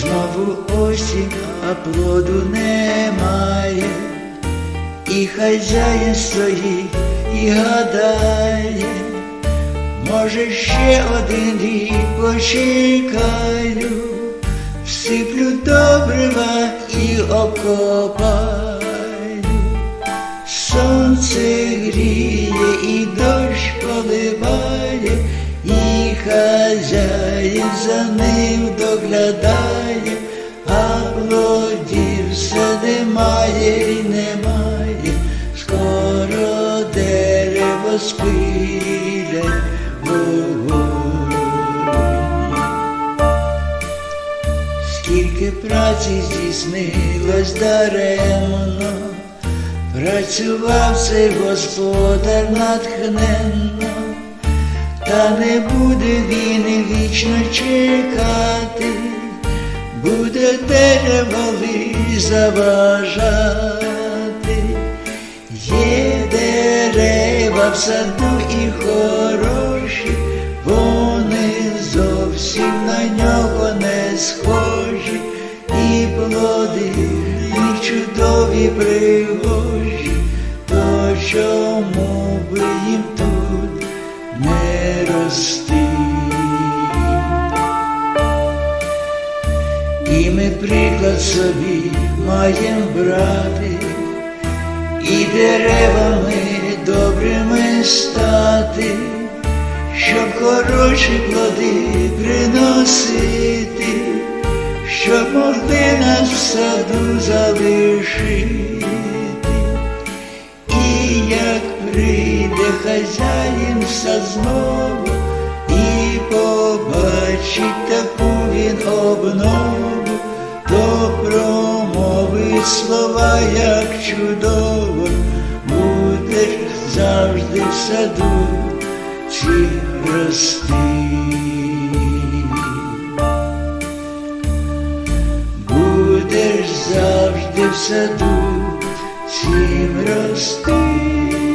знову осінь, а плоду немає, і хазяїн стоїть і гадає, може ще один рік почекаю, всиплю добрива і окопаю. Сонце гріє і дощ поливає, і хазяїн за ним доглядає, дерево вогонь. Скільки праці здійснилось даремно, працював цей господар натхненно, та не буде він вічно чекати, буде дерево заважати. Дерева в саду і хороші, вони зовсім на нього не схожі, і плоди їх чудові пригожі, то чому би їм тут не рости? І ми приклад собі маєм брати, і деревами добрими стати, щоб хороші плоди приносити, щоб могли нас в саду залишити. І як прийде хазяїн в сад знову, і побачить таку він обнову, то промовить слова, як чудово, завжди в саду чи рости. Будеш завжди в саду чим рости.